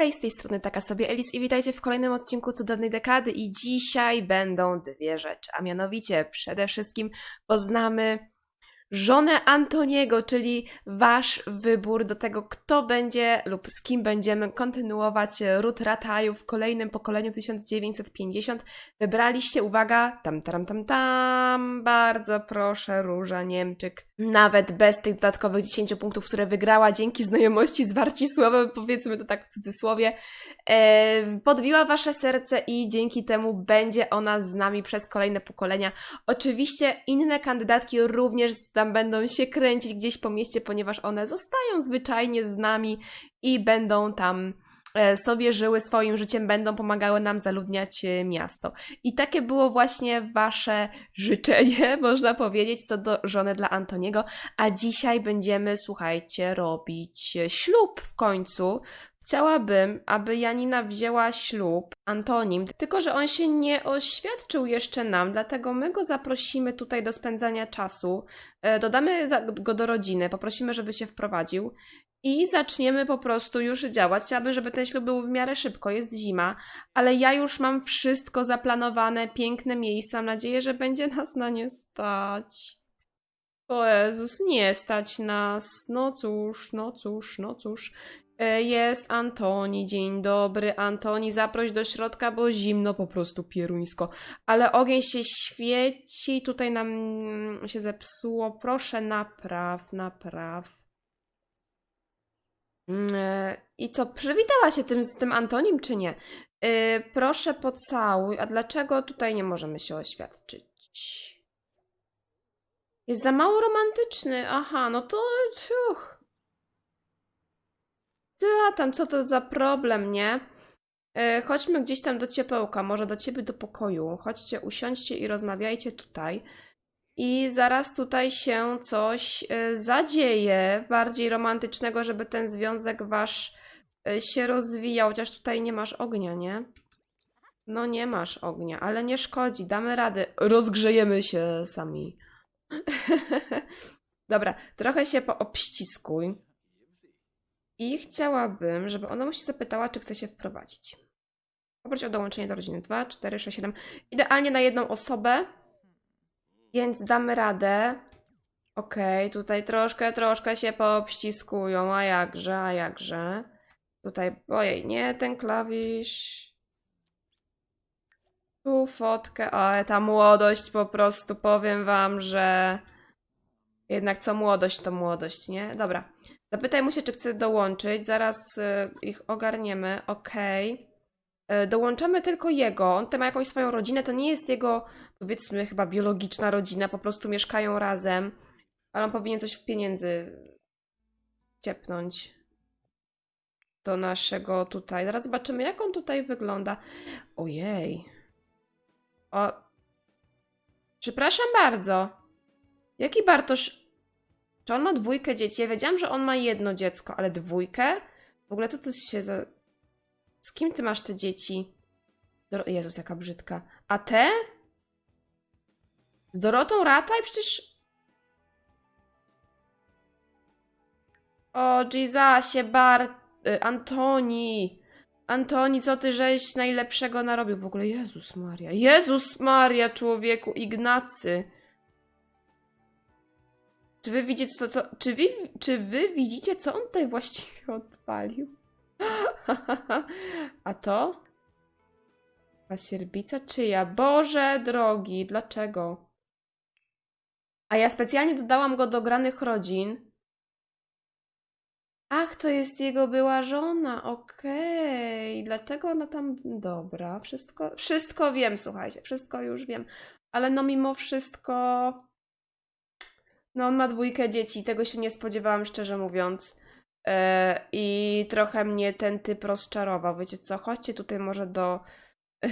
Hej, z tej strony taka sobie Elis i witajcie w kolejnym odcinku Cudownej Dekady. I dzisiaj będą dwie rzeczy, a mianowicie przede wszystkim poznamy żonę Antoniego, czyli wasz wybór do tego, kto będzie lub z kim będziemy kontynuować ród Rataju w kolejnym pokoleniu 1950. Wybraliście, uwaga, tam, tam, tam, tam, bardzo proszę, Róża Niemczyk. Nawet bez tych dodatkowych 10 punktów, które wygrała dzięki znajomości z Warcisławem, powiedzmy to tak w cudzysłowie, e, podbiła wasze serce i dzięki temu będzie ona z nami przez kolejne pokolenia. Oczywiście inne kandydatki również tam będą się kręcić gdzieś po mieście, ponieważ one zostają zwyczajnie z nami i będą tam e, sobie żyły swoim życiem, będą pomagały nam zaludniać e, miasto. I takie było właśnie wasze życzenie, można powiedzieć, co do żony dla Antoniego. A dzisiaj będziemy, słuchajcie, robić e, ślub w końcu. Chciałabym, aby Janina wzięła ślub Antonim, tylko że on się nie oświadczył jeszcze nam, dlatego my go zaprosimy tutaj do spędzania czasu. E, Dodamy go do rodziny, poprosimy, żeby się wprowadził i zaczniemy po prostu już działać. Chciałabym, żeby ten ślub był w miarę szybko, jest zima, ale ja już mam wszystko zaplanowane, piękne miejsca. Mam nadzieję, że będzie nas na nie stać. O Jezus, nie stać nas. No cóż, no cóż, no cóż. E, Jest Antoni, dzień dobry. Antoni, zaproś do środka, bo zimno po prostu pieruńsko. Ale ogień się świeci, tutaj nam mm, się zepsuło. Proszę, napraw, napraw. Mm, e, I co, przywitała się tym, z tym Antonim, czy nie? E, Proszę pocałuj. A dlaczego tutaj nie możemy się oświadczyć? Jest za mało romantyczny. Aha, no to ciuch. A tam co to za problem, nie? E, chodźmy gdzieś tam do ciepełka, może do ciebie do pokoju. Chodźcie, usiądźcie i rozmawiajcie tutaj. I zaraz tutaj się coś e, zadzieje bardziej romantycznego, żeby ten związek wasz e, się rozwijał. Chociaż tutaj nie masz ognia, nie? No nie masz ognia, ale nie szkodzi, damy radę. Rozgrzejemy się sami. Dobra, trochę się poobściskuj. I chciałabym, żeby ona mu się zapytała, czy chce się wprowadzić. Poproś o dołączenie do rodziny 2, 4, 6, 7. Idealnie na jedną osobę, więc damy radę. Okej, tutaj troszkę, troszkę się poobściskują, a jakże, a jakże. Tutaj, ojej, nie ten klawisz. Tu fotkę, ale ta młodość po prostu, powiem wam, że jednak co młodość, to młodość, nie? Dobra. Zapytaj mu się, czy chce dołączyć. Zaraz y, ich ogarniemy. Y, Dołączamy tylko jego. On ma jakąś swoją rodzinę. To nie jest jego, powiedzmy, chyba biologiczna rodzina. Po prostu mieszkają razem. Ale on powinien coś w pieniędzy ciepnąć do naszego tutaj. Zaraz zobaczymy, jak on tutaj wygląda. Ojej. O. Przepraszam bardzo. Jaki Bartosz? Czy on ma dwójkę dzieci? Ja wiedziałam, że on ma jedno dziecko, ale dwójkę? W ogóle co to się za... Z kim ty masz te dzieci? Dor... Jezus, jaka brzydka. A te? Z Dorotą Rataj? Przecież... O, Jezusie, Bar... y, Antoni! Antoni, co ty żeś najlepszego narobił? W ogóle Jezus Maria. Jezus Maria, człowieku, Ignacy. Czy wy widzicie, co, co, czy, wy, czy wy widzicie, co on tutaj właściwie odpalił? A to? Pasierbica czyja? Boże drogi, dlaczego? A ja specjalnie dodałam go do granych rodzin. Ach, to jest jego była żona, okej. Dlatego ona tam. Dobra, wszystko, wszystko wiem, słuchajcie, wszystko już wiem. Ale no mimo wszystko. No, on ma dwójkę dzieci, tego się nie spodziewałam, szczerze mówiąc. E, I trochę mnie ten typ rozczarował. Wiecie co? Chodźcie tutaj może do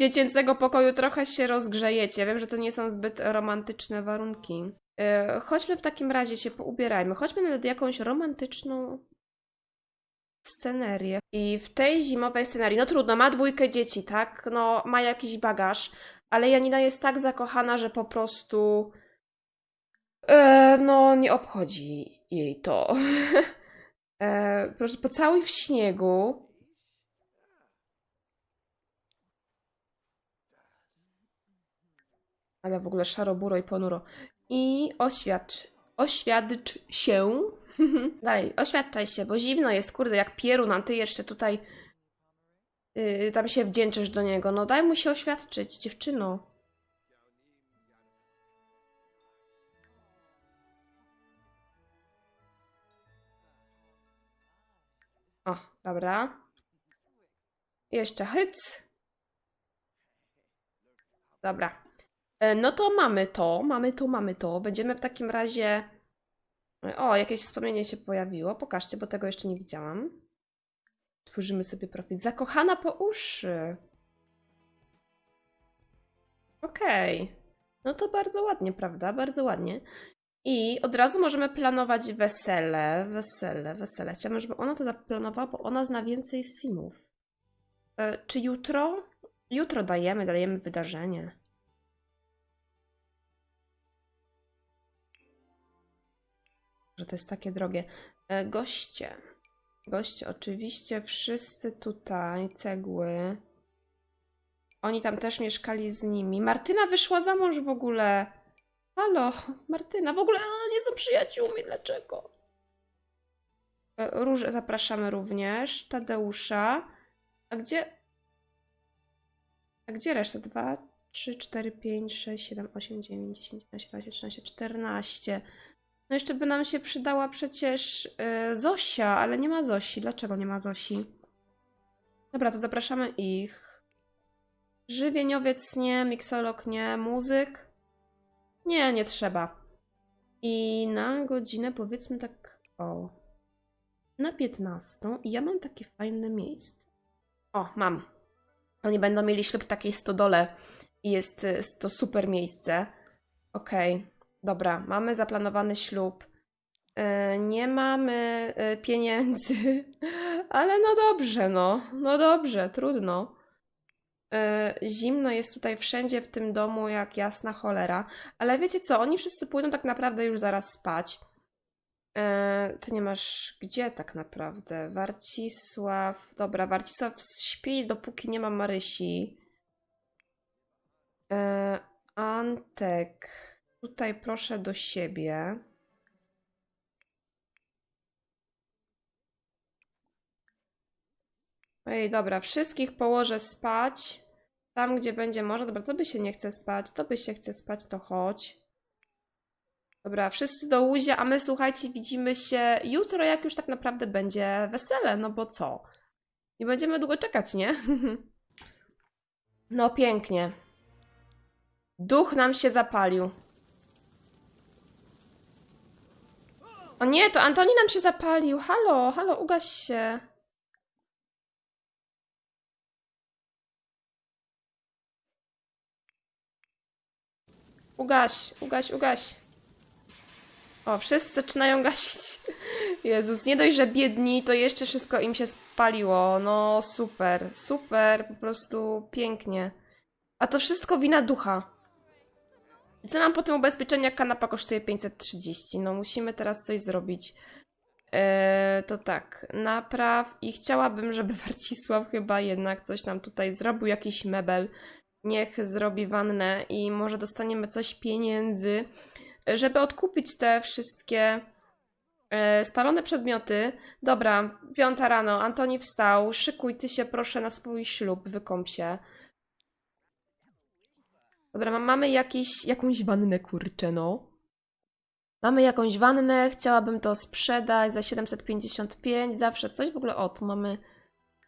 dziecięcego pokoju, trochę się rozgrzejecie. Wiem, że to nie są zbyt romantyczne warunki. E, chodźmy w takim razie się poubierajmy. Chodźmy nawet jakąś romantyczną scenerię. I w tej zimowej scenerii, no trudno, ma dwójkę dzieci, tak? No, ma jakiś bagaż, ale Janina jest tak zakochana, że po prostu. E, no, nie obchodzi jej to. e, proszę, pocałuj w śniegu. Ale w ogóle szaro, i ponuro. I oświadcz, oświadcz się. Dalej, oświadczaj się, bo zimno jest, kurde, jak pierun, ty jeszcze tutaj yy, tam się wdzięczysz do niego. No daj mu się oświadczyć, dziewczyno. O, dobra. Jeszcze hyc. Dobra. E, No to mamy to, mamy to, mamy to. Będziemy w takim razie. O, jakieś wspomnienie się pojawiło. Pokażcie, bo tego jeszcze nie widziałam. Tworzymy sobie profil. Zakochana po uszy. Okej. No to bardzo ładnie, prawda? Bardzo ładnie. I od razu możemy planować wesele, wesele, wesele. Chciałabym, żeby ona to zaplanowała, bo ona zna więcej simów. E, czy jutro? Jutro dajemy, dajemy wydarzenie. Że to jest takie drogie. E, goście. Goście, oczywiście wszyscy tutaj, cegły. Oni tam też mieszkali z nimi. Martyna wyszła za mąż w ogóle. Halo, Martyna, w ogóle a, nie są przyjaciółmi, dlaczego? E, Róże zapraszamy również, Tadeusza. A gdzie... A gdzie reszta? 2, 3, 4, 5, 6, 7, 8, 9, 10, 11, 12, 13, 14. No jeszcze by nam się przydała przecież e, Zosia, ale nie ma Zosi. Dlaczego nie ma Zosi? Dobra, to zapraszamy ich. Żywieniowiec nie, miksolog nie, muzyk. Nie, nie trzeba. I na godzinę powiedzmy tak o. Na 15 i ja mam takie fajne miejsce. O, mam. Oni będą mieli ślub w takiej stodole i jest y, to super miejsce. Okej, dobra, mamy zaplanowany ślub. E, Nie mamy e, pieniędzy, ale no dobrze, no. No dobrze, trudno. E, Zimno jest tutaj wszędzie w tym domu jak jasna cholera. Ale wiecie co, oni wszyscy pójdą tak naprawdę już zaraz spać. E, ty nie masz gdzie tak naprawdę? Warcisław. Dobra, Warcisław śpi, dopóki nie ma Marysi. E, Antek. Tutaj proszę do siebie. Ej, dobra, wszystkich położę spać. Tam, gdzie będzie może. Dobra, to by się nie chce spać. To by się chce spać, to chodź. Dobra, wszyscy do łuzia, a my słuchajcie, widzimy się jutro, jak już tak naprawdę będzie wesele, no bo co? Nie będziemy długo czekać, nie? No pięknie. Duch nam się zapalił. O nie, to Antoni nam się zapalił. Halo, halo, ugaś się. Ugaś, ugaś, ugaś. O, wszyscy zaczynają gasić. Jezus, nie dość, że biedni, to jeszcze wszystko im się spaliło. No super, super, po prostu pięknie. A to wszystko wina ducha. Co nam po tym ubezpieczeniu, jak kanapa kosztuje 530? No musimy teraz coś zrobić. Eee, to tak, napraw i chciałabym, żeby Warcisław chyba jednak coś nam tutaj zrobił, jakiś mebel. Niech zrobi wannę i może dostaniemy coś pieniędzy, żeby odkupić te wszystkie e, spalone przedmioty. Dobra, piąta rano, Antoni wstał, szykuj ty się proszę na swój ślub, wykąp się. Dobra, ma- mamy jakiś, jakąś wannę, kurczę, no. Mamy jakąś wannę, chciałabym to sprzedać za 755, zawsze coś w ogóle, o, tu mamy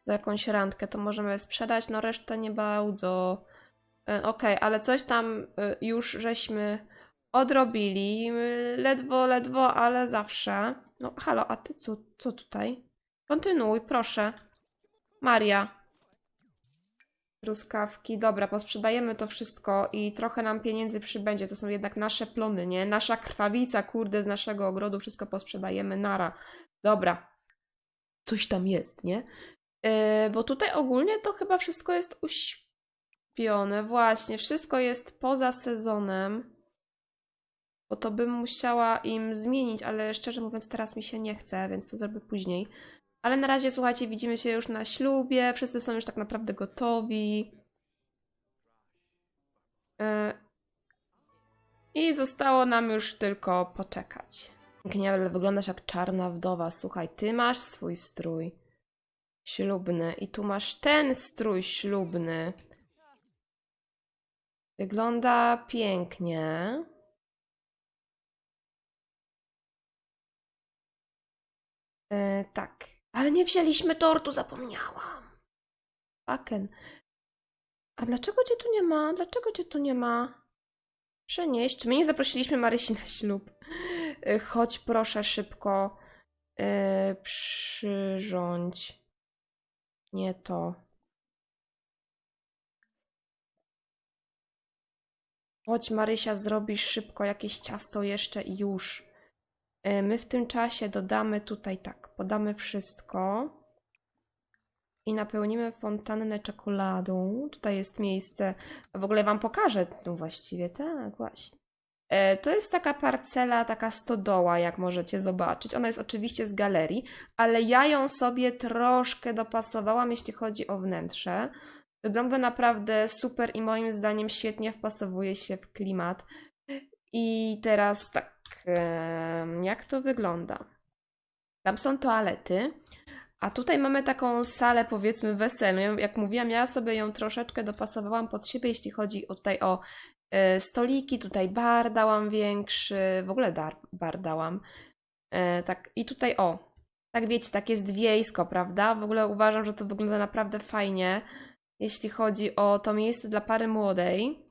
za jakąś randkę, to możemy sprzedać, no resztę nie bardzo. E, Okej, ale coś tam e, już żeśmy odrobili, ledwo, ledwo, ale zawsze. No halo, a ty co, co tutaj? Kontynuuj, proszę. Maria. Truskawki, dobra, posprzedajemy to wszystko i trochę nam pieniędzy przybędzie. To są jednak nasze plony, nie? Nasza krwawica, kurde, z naszego ogrodu, wszystko posprzedajemy, nara. Dobra. Coś tam jest, nie? Yy, bo tutaj ogólnie to chyba wszystko jest uśpione. Właśnie, wszystko jest poza sezonem. Bo to bym musiała im zmienić, ale szczerze mówiąc, teraz mi się nie chce, więc to zrobię później. Ale na razie, słuchajcie, widzimy się już na ślubie. Wszyscy są już tak naprawdę gotowi. E, I zostało nam już tylko poczekać. Pięknie, ale wyglądasz jak czarna wdowa. Słuchaj, ty masz swój strój ślubny i tu masz ten strój ślubny. Wygląda pięknie. E, tak. Ale nie wzięliśmy tortu, zapomniałam. Faken. A dlaczego cię tu nie ma? Dlaczego cię tu nie ma? Przenieść. Czy my nie zaprosiliśmy Marysi na ślub? E, Chodź proszę szybko. E, przyrządź. Nie to. Chodź Marysia, zrobisz szybko jakieś ciasto jeszcze i już. E, My w tym czasie dodamy tutaj tak, podamy wszystko i napełnimy fontannę czekoladą. Tutaj jest miejsce, w ogóle Wam pokażę tu właściwie, tak, właśnie. E, To jest taka parcela, taka stodoła, jak możecie zobaczyć. Ona jest oczywiście z galerii, ale ja ją sobie troszkę dopasowałam, jeśli chodzi o wnętrze. Wygląda naprawdę super i moim zdaniem świetnie wpasowuje się w klimat. I teraz tak, jak to wygląda? Tam są toalety, a tutaj mamy taką salę, powiedzmy, weselną. Jak mówiłam, ja sobie ją troszeczkę dopasowałam pod siebie, jeśli chodzi tutaj o e, stoliki. Tutaj bar dałam większy, w ogóle dar, bar dałam. E, tak, i tutaj o, tak wiecie, tak jest wiejsko, prawda? W ogóle uważam, że to wygląda naprawdę fajnie, jeśli chodzi o to miejsce dla pary młodej.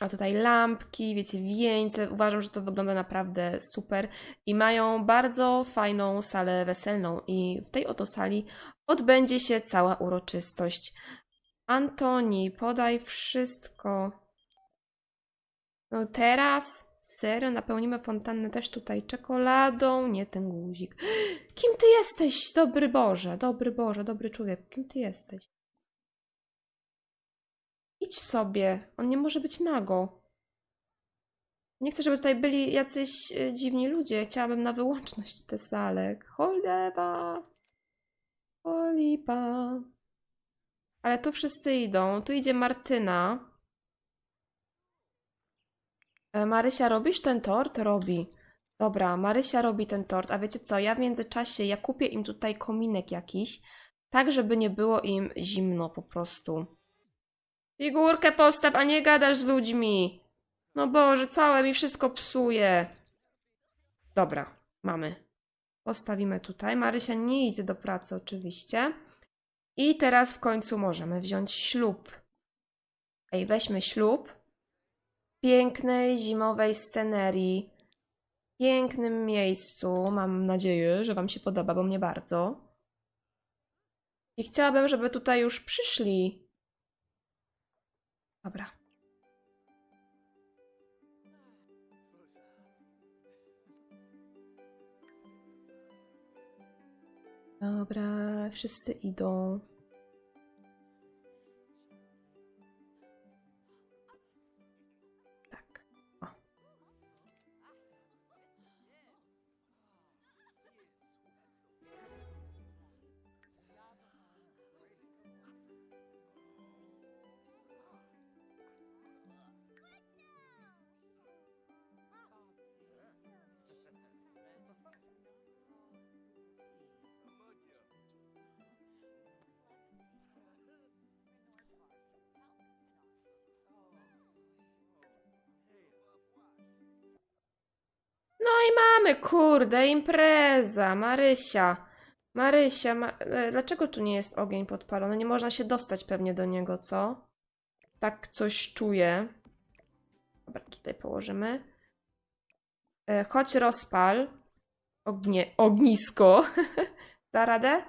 A tutaj lampki, wiecie, wieńce. Uważam, że to wygląda naprawdę super. I mają bardzo fajną salę weselną. I w tej oto sali odbędzie się cała uroczystość. Antoni, podaj wszystko. No teraz, serio, napełnimy fontannę też tutaj czekoladą. Nie ten guzik. Kim ty jesteś, dobry Boże, dobry Boże, dobry człowiek? Kim ty jesteś? Idź sobie. On nie może być nago. Nie chcę, żeby tutaj byli jacyś e, dziwni ludzie. Chciałabym na wyłączność tę salę. Cholera. Olipa. Ale tu wszyscy idą. Tu idzie Martyna. E, Marysia, robisz ten tort? Robi. Dobra, Marysia robi ten tort. A wiecie co? Ja w międzyczasie, ja kupię im tutaj kominek jakiś. Tak, żeby nie było im zimno po prostu. Figurkę postaw, a nie gadasz z ludźmi. No Boże, całe mi wszystko psuje. Dobra, mamy. Postawimy tutaj. Marysia nie idzie do pracy oczywiście. I teraz w końcu możemy wziąć ślub. Ej, weźmy ślub. Pięknej zimowej scenerii. Pięknym miejscu. Mam nadzieję, że Wam się podoba, bo mnie bardzo. I chciałabym, żeby tutaj już przyszli. Dobra. Dobra, wszyscy idą. Mamy, kurde, impreza, Marysia. Marysia, ma... e, dlaczego tu nie jest ogień podpalony? Nie można się dostać pewnie do niego, co? Tak coś czuję. Dobra, tutaj położymy. E, chodź rozpal. Ognie... Ognisko. da radę?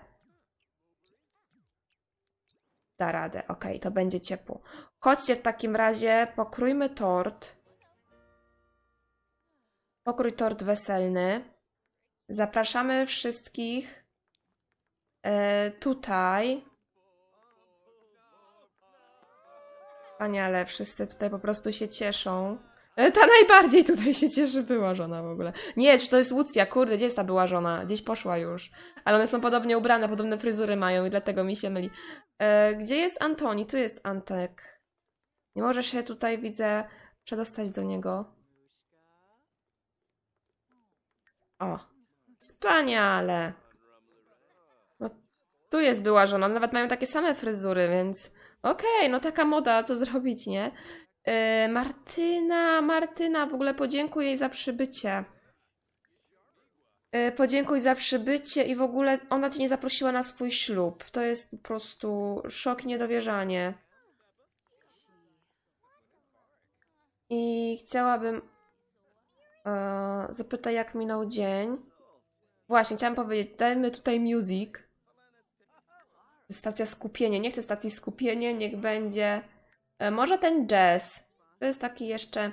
Da radę, okej, to będzie ciepło. Chodźcie w takim razie, pokrójmy tort. Pokrój tort weselny. Zapraszamy wszystkich e, tutaj. Wspaniale, wszyscy tutaj po prostu się cieszą. E, ta najbardziej tutaj się cieszy była żona w ogóle. Nie, to jest Łucja, kurde, gdzie jest ta była żona? Gdzieś poszła już. Ale one są podobnie ubrane, podobne fryzury mają i dlatego mi się myli. E, gdzie jest Antoni? Tu jest Antek. Nie może się tutaj, widzę, przedostać do niego. O, wspaniale. No, tu jest była żona, nawet mają takie same fryzury, więc okej, no taka moda, co zrobić, nie? Yy, Martyna, Martyna, w ogóle podziękuj jej za przybycie. Yy, podziękuj za przybycie i w ogóle ona cię nie zaprosiła na swój ślub. To jest po prostu szok i niedowierzanie. I chciałabym e, zapytać, jak minął dzień. Właśnie, chciałam powiedzieć, dajmy tutaj music. Stacja skupienia. Nie chcę stacji skupienia, niech będzie. E, może ten jazz. To jest taki jeszcze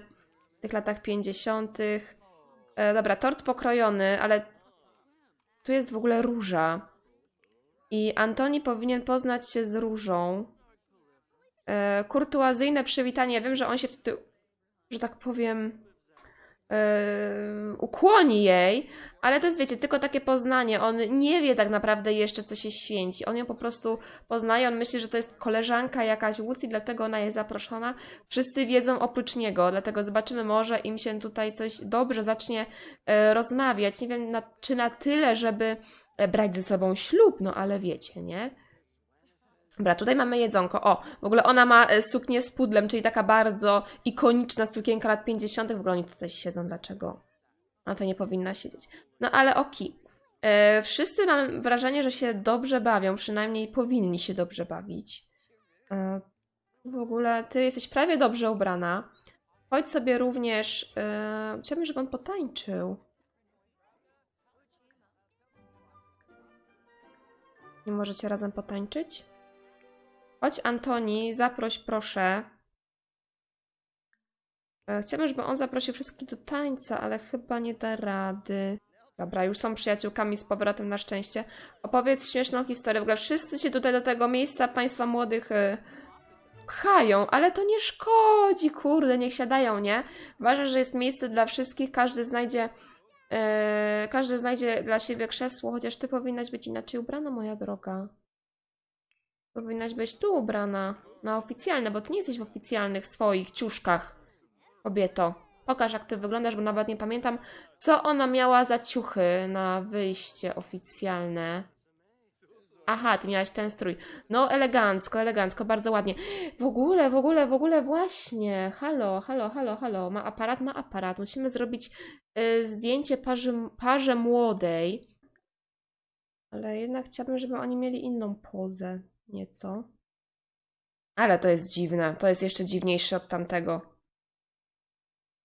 w tych latach 50. E, dobra, tort pokrojony, ale tu jest w ogóle róża. I Antoni powinien poznać się z różą. Kurtuazyjne przywitanie. Wiem, że on się wtedy, że tak powiem, ukłoni jej, ale to jest, wiecie, tylko takie poznanie. On nie wie tak naprawdę jeszcze, co się święci. On ją po prostu poznaje, on myśli, że to jest koleżanka jakaś Łucji, dlatego ona jest zaproszona. Wszyscy wiedzą oprócz niego, dlatego zobaczymy, może im się tutaj coś dobrze zacznie e, rozmawiać. Nie wiem, na, czy na tyle, żeby brać ze sobą ślub, no ale wiecie, nie? Dobra, tutaj mamy jedzonko. O, w ogóle ona ma e, suknię z pudlem, czyli taka bardzo ikoniczna sukienka lat 50. W ogóle oni tutaj siedzą, dlaczego? No to nie powinna siedzieć. No ale oki. E, wszyscy mam wrażenie, że się dobrze bawią, przynajmniej powinni się dobrze bawić. E, w ogóle ty jesteś prawie dobrze ubrana. Chodź sobie również. E, chciałabym, żeby on potańczył. Nie możecie razem potańczyć? Chodź, Antoni, zaproś proszę. E, Chciałabym, żeby on zaprosił wszystkich do tańca, ale chyba nie da rady. Dobra, już są przyjaciółkami z powrotem na szczęście. Opowiedz śmieszną historię. W ogóle wszyscy się tutaj do tego miejsca państwa młodych y, pchają, ale to nie szkodzi, kurde, niech siadają, nie? Ważne, że jest miejsce dla wszystkich, każdy znajdzie y, każdy znajdzie dla siebie krzesło, chociaż ty powinnaś być inaczej ubrana, moja droga. Powinnaś być tu ubrana, na oficjalne, bo ty nie jesteś w oficjalnych swoich ciuszkach, kobieto. Pokaż, jak ty wyglądasz, bo nawet nie pamiętam, co ona miała za ciuchy na wyjście oficjalne. Aha, ty miałaś ten strój. No, elegancko, elegancko, bardzo ładnie. W ogóle, w ogóle, w ogóle, właśnie. Halo, halo, halo, halo. Ma aparat, ma aparat. Musimy zrobić y, zdjęcie parzy, parze młodej. Ale jednak chciałabym, żeby oni mieli inną pozę. Nieco. Ale to jest dziwne. To jest jeszcze dziwniejsze od tamtego.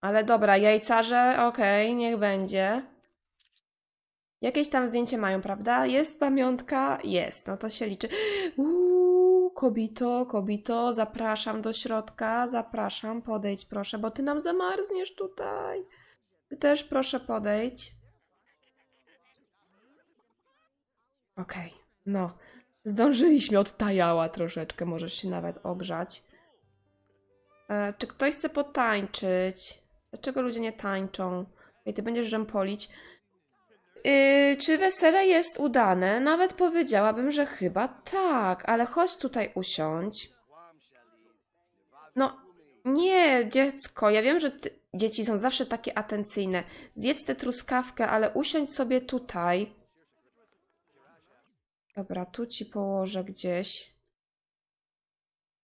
Ale dobra, jajcarze, okej, niech będzie. Jakieś tam zdjęcie mają, prawda? Jest pamiątka? Jest, no to się liczy. Uuu, kobito, kobito, zapraszam do środka, zapraszam, podejdź proszę, bo ty nam zamarzniesz tutaj. Ty też proszę podejdź. Okej, no. Zdążyliśmy, odtajała troszeczkę, możesz się nawet ogrzać. E, czy ktoś chce potańczyć? Dlaczego ludzie nie tańczą? Ej, ty będziesz rzępolić. Yy, czy wesele jest udane? Nawet powiedziałabym, że chyba tak, ale chodź tutaj usiądź. No, nie, dziecko, ja wiem, że ty, dzieci są zawsze takie atencyjne. Zjedz tę truskawkę, ale usiądź sobie tutaj. Dobra, tu ci położę gdzieś.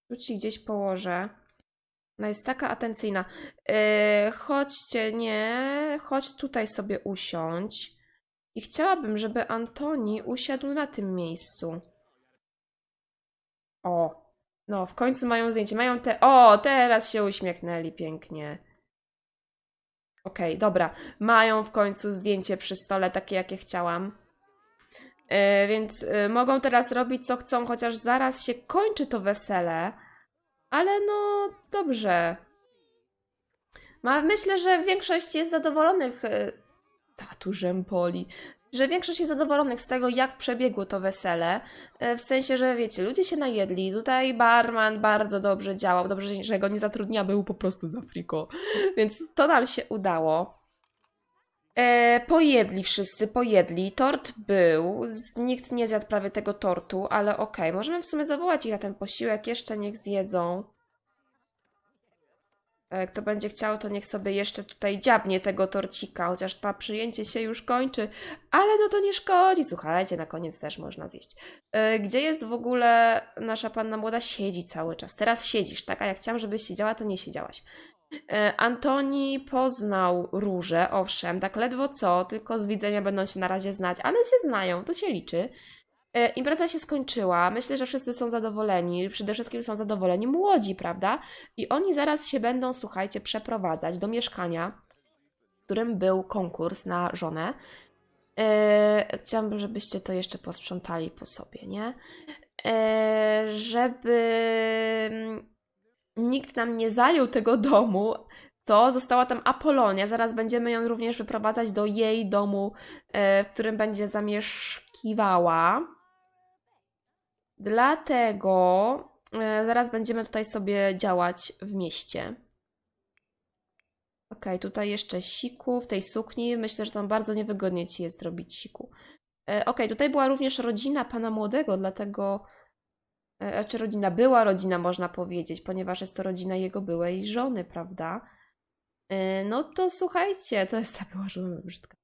Tu ci gdzieś położę. Ona jest taka atencyjna. Yy, chodźcie, nie, chodź tutaj sobie usiądź. I chciałabym, żeby Antoni usiadł na tym miejscu. O, no, w końcu mają zdjęcie. Mają te. O, teraz się uśmiechnęli pięknie. Okej, dobra. Mają w końcu zdjęcie przy stole, takie jakie chciałam. Yy, więc yy, mogą teraz robić co chcą, chociaż zaraz się kończy to wesele. Ale no, dobrze. Myślę, że większość jest zadowolonych. yy, Taturzem Poli. Że większość jest zadowolonych z tego, jak przebiegło to wesele. E, W sensie, że wiecie, ludzie się najedli. Tutaj barman bardzo dobrze działał. Dobrze, że go nie zatrudnia, był po prostu z Afriko. Więc to nam się udało. E, pojedli wszyscy, pojedli. Tort był. Nikt nie zjadł prawie tego tortu, ale okej. Możemy w sumie zawołać ich na ten posiłek. Jeszcze niech zjedzą. E, Kto będzie chciał, to niech sobie jeszcze tutaj dziabnie tego torcika, chociaż to przyjęcie się już kończy, ale no to nie szkodzi. Słuchajcie, na koniec też można zjeść. E, Gdzie jest w ogóle nasza panna młoda? Siedzi cały czas. Teraz siedzisz, tak? A jak chciałam, żebyś siedziała, to nie siedziałaś. E, Antoni poznał róże, owszem, tak ledwo co, tylko z widzenia będą się na razie znać, ale się znają, to się liczy. E, Impreza się skończyła. Myślę, że wszyscy są zadowoleni. Przede wszystkim są zadowoleni młodzi, prawda? I oni zaraz się będą, słuchajcie, przeprowadzać do mieszkania, w którym był konkurs na żonę. E, chciałabym, żebyście to jeszcze posprzątali po sobie, nie? Żeby nikt nam nie zajął tego domu, to została tam Apolonia. Zaraz będziemy ją również wyprowadzać do jej domu, e, w którym będzie zamieszkiwała. Dlatego e, zaraz będziemy tutaj sobie działać w mieście. Okej, tutaj jeszcze siku w tej sukni. Myślę, że tam bardzo niewygodnie ci jest robić siku. E, Okej, tutaj była również rodzina pana młodego, dlatego. E, Znaczy, rodzina była rodzina, można powiedzieć, ponieważ jest to rodzina jego byłej żony, prawda? E, No to słuchajcie, to jest ta była żona brzydka.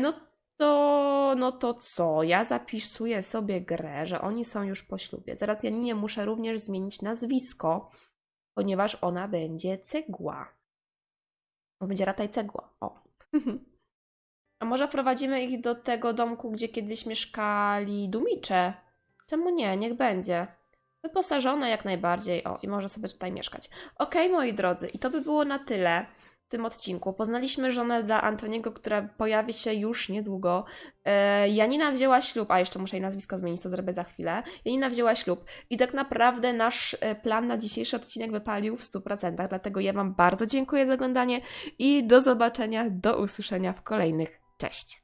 No to, no to co? Ja zapisuję sobie grę, że oni są już po ślubie. Zaraz Janinie muszę również zmienić nazwisko, ponieważ ona będzie cegła. Bo będzie rataj cegła. O. A może wprowadzimy ich do tego domku, gdzie kiedyś mieszkali dumicze? Czemu nie? Niech będzie. Wyposażone jak najbardziej. O, i może sobie tutaj mieszkać. Okej, moi drodzy, i to by było na tyle w tym odcinku. Poznaliśmy żonę dla Antoniego, która pojawi się już niedługo. E, Janina wzięła ślub, a jeszcze muszę jej nazwisko zmienić, to zrobię za chwilę. Janina wzięła ślub i tak naprawdę nasz e, plan na dzisiejszy odcinek wypalił w 100%. Dlatego ja Wam bardzo dziękuję za oglądanie i do zobaczenia, do usłyszenia w kolejnych. Cześć!